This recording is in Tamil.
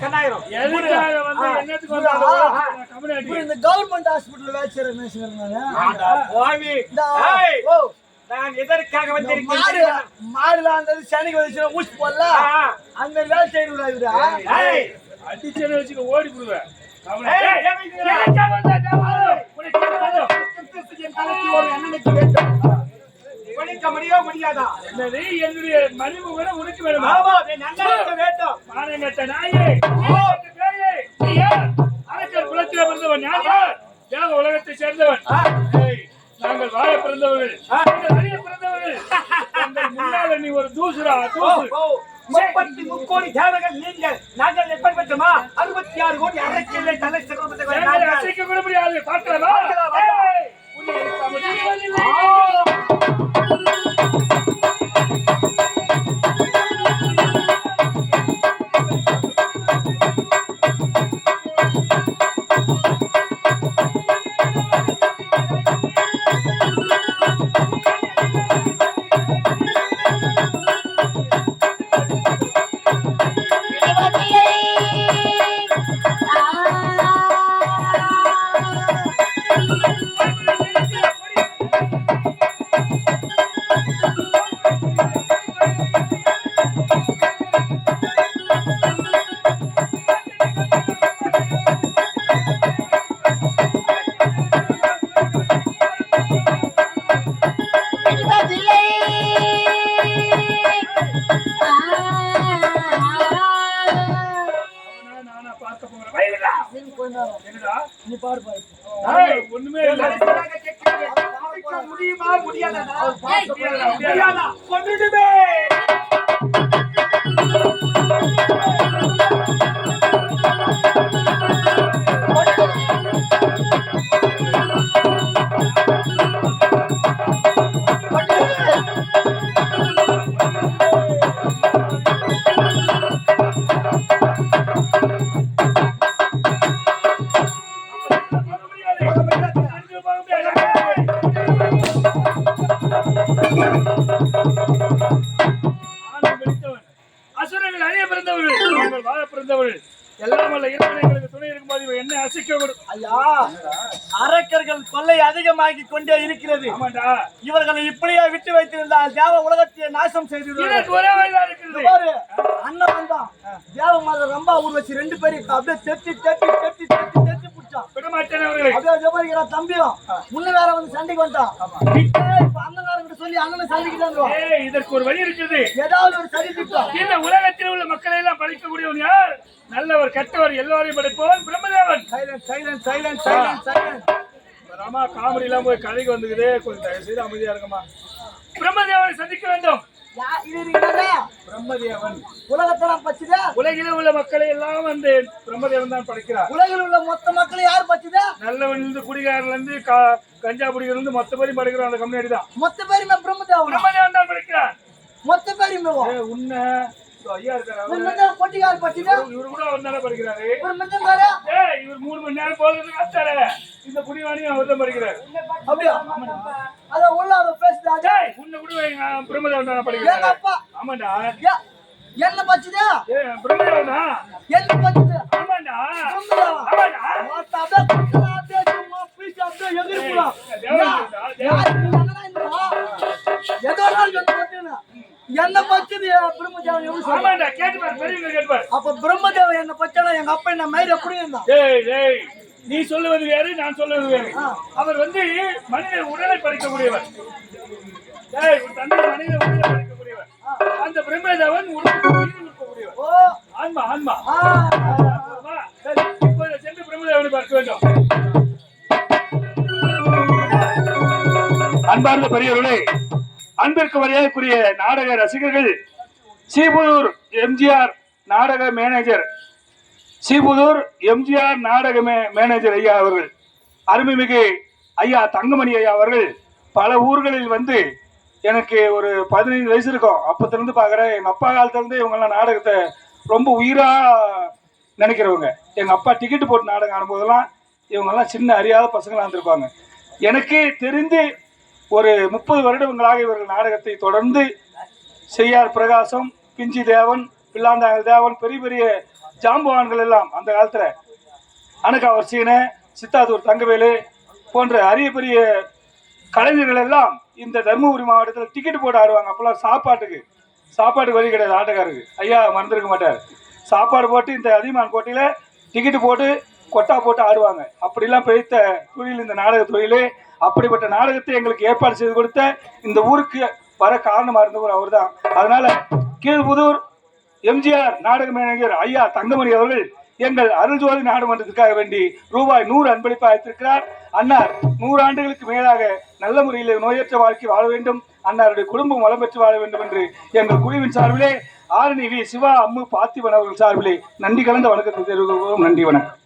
கண்ணாயிரம். இந்த கவர்மெண்ட் ஹாஸ்பிட்டல் ஏய், ஓ. நான் எதற்காக வந்திருக்கிறேன் மாடுலாம் அந்த சனிக்கு வந்துச்சுன்னா ஊசி போடல? அந்த வேலை செய்யணும் அடிச்சேன்னு வச்சுக்க ஓடி போடுவேன்? உனக்கு வேண்டும்? குளிக்க முடியோ முடியாதா? என்னது? என்னுடைய மனைவி விட உனக்கு வேணுமா? ஆமா என் அண்ணனுக்கு வேண்டும். மானங்கட்ட நாயே? அரக்கர் குலத்திலே பிறந்தவன் நான். யார் தேவ உலகத்தை சேர்ந்தவன். நாங்கள் வாழ பிறந்தவர்கள். அறிய பிறந்தவர்கள். முன்னால நீ ஒரு தூசுரா தூசு. முப்பத்தி முக்கோடி தேவர்கள் நீங்கள். நாங்கள் எப்படி பெற்றோமா அறுபத்தி ஆறு கோடி அரசியலை தலை சிறப்பு அசைக்க கூட முடியாது. பார்க்கலாம். நீ பாரு பாரு ஏய், ஒண்ணுமே இல்லை முடியுமா முடியாதா முடியாதா, முடியாதா. அசுரர்கள் அழிய பிறந்தவர்கள். நாங்கள் வாழ பிறந்தவர்கள். எல்லாம் வல்ல துணை இருக்கும்போது என்ன அசைக்க விடும் ஐயா அரக்கர்கள் தொல்லை அதிகமாகி கொண்டே இருக்கிறது. இவர்களை இப்படியே விட்டு வைத்திருந்தால் தேவ உலகத்தையே நாசம் செய்து ஒரே வயதா இருக்கிறது பாரு அண்ணன் வந்தான் தேவ மாத ரம்பா ஊர் வச்சு ரெண்டு பேரும் அப்படியே தெத்தி தெத்தி தெத்தி தெத்தி தெத்தி பிடிச்சான். விடமாட்டேன் அவர்களை. அப்படியே தம்பியும். முன்ன வேற வந்து சண்டைக்கு வந்தான் தான் ஏய் இதற்கு ஒரு வழி இருக்குது ஏதாவது ஒரு சரி திட்டம். இந்த உலகத்தில் உள்ள மக்களை எல்லாம் படைக்கக்கூடியவன் யார்? நல்லவர் கெட்டவர் எல்லோரையும் படைப்பவன் Brahmadevan. Silent silent silent silent silent Rama comedy எல்லாம் போய் கதைக்கு வந்துக்குது. கொஞ்சம் தயவு செய்து அமைதியா இருக்கமா பிரம்மதேவனை சந்திக்க வேண்டும். பிரம்மதேவன். உலகத்தெல்லாம் பச்சுதா? உலகிலே உள்ள மக்களை எல்லாம் வந்து பிரம்மதேவன் தான் படைக்கிறார். உலகில் உள்ள மொத்த மக்கள் யார் பச்சுதா? நல்லவன்ல இருந்து குடிகாரன்ல இருந்து கஞ்சா குடிக்கிறதுல இருந்து மொத்த பேரும் படைக்கிறான் அந்த தான். மொத்த பேருமே பிரம்மதேவனா பிரம்மதேவன் தான் படைக்கிறார். மொத்த பேருமே உன்னை பொட்டிக்கார் பச்சுதா? இவரு கூட படிக்கிறாரு. ஒரு பாரு ஏய் இவர் மூணு மணி நேரம் போகிறது காத்தாரு. இந்த குடிவாணியும் அவர் தான் படிக்கிறார். அப்படியா? அத உள்ள அத பேசுதா ஏய் உன்னை கூட எங்க பிரம்மதேவன் ஆமாண்டா. என்ன பச்சுதா பிரம்மதேவனா? என்ன பச்சுது ஆமாண்டா. மொத்த அப்படியே அப்படியே சும்மா பீச்சு அப்படியே எகிரி போலாம். ஏதோ நாள் என்ன பச்சது பிரம்மதேவன்? பெரியவங்க அப்ப பிரம்மதேவன் என்ன பச்சானா எங்க அப்பா என்ன மயிர எப்படி ஏய் ஏய் நீ சொல்லுவது வேறு நான் சொல்லுவது வேறு. அவர் வந்து மனித உடலை படைக்கக்கூடியவர் அந்த பிரம்மதேவன் ஆன்மா ஆன்மா. இப்போது சென்று பிரம்மதேவனை பார்க்க வேண்டும். அன்பார்ந்த பெரியவர்களே அன்பிற்கு மரியாதைக்குரிய நாடக ரசிகர்கள் சீபுதூர் எம்ஜிஆர் நாடக மேனேஜர் சீபுதூர் எம்ஜிஆர் நாடக மே- மேனேஜர் ஐயா அவர்கள் அருமைமிகு ஐயா தங்கமணி ஐயா அவர்கள் பல ஊர்களில் வந்து எனக்கு ஒரு பதினைந்து வயசு இருக்கும். அப்பத்திலிருந்து பார்க்குறேன். எங்கள் அப்பா காலத்துலேருந்து இவங்கெல்லாம் நாடகத்தை ரொம்ப உயிராக நினைக்கிறவங்க. எங்கள் அப்பா டிக்கெட்டு போட்டு நாடகம் ஆடும்போதெல்லாம் இவங்கெல்லாம் சின்ன அறியாத பசங்களாக இருந்திருப்பாங்க. எனக்கு தெரிந்து ஒரு முப்பது வருடங்களாக இவர்கள் நாடகத்தை தொடர்ந்து செய்யார் பிரகாசம் பிஞ்சி தேவன் பில்லாந்தாங்க தேவன் பெரிய பெரிய ஜாம்பவான்கள் எல்லாம் அந்த காலத்துல. அணுகாவர் சீன சித்தாத்தூர் தங்கவேலு போன்ற அரிய பெரிய கலைஞர்கள் எல்லாம் இந்த தருமபுரி மாவட்டத்தில் டிக்கெட் போட்டு ஆடுவாங்க. அப்போல்லாம் சாப்பாட்டுக்கு. சாப்பாட்டுக்கு வழி கிடையாது ஆட்டக்காரருக்கு. ஐயா மறந்துருக்க மாட்டார். சாப்பாடு போட்டு இந்த அதியமான் கோட்டையில் டிக்கெட்டு போட்டு கொட்டா போட்டு ஆடுவாங்க. அப்படிலாம் பெய்த தொழில் இந்த நாடக தொழில் அப்படிப்பட்ட நாடகத்தை எங்களுக்கு ஏற்பாடு செய்து கொடுத்த இந்த ஊருக்கு வர காரணமாக இருந்தவர் அவர்தான். அதனால் கீழ்புதூர் எம்ஜிஆர் நாடக மேனேஜர் ஐயா தங்கமணி அவர்கள் எங்கள் அருள்ஜோதி நாடுமன்றத்துக்காக வேண்டி ரூபாய் நூறு அன்பளிப்பாக அளித்திருக்கிறார். அன்னார் நூறு ஆண்டுகளுக்கு மேலாக நல்ல முறையில் நோயற்ற வாழ்க்கை வாழ வேண்டும். அன்னாருடைய குடும்பம் வளம் பெற்று வாழ வேண்டும் என்று எங்கள் குழுவின் சார்பிலே ஆரணி வி சிவா அம்மு பார்த்திபன் அவர்கள் சார்பிலே நன்றி கலந்த வணக்கத்தை தெரிவிக்கிறோம் நன்றி வணக்கம்.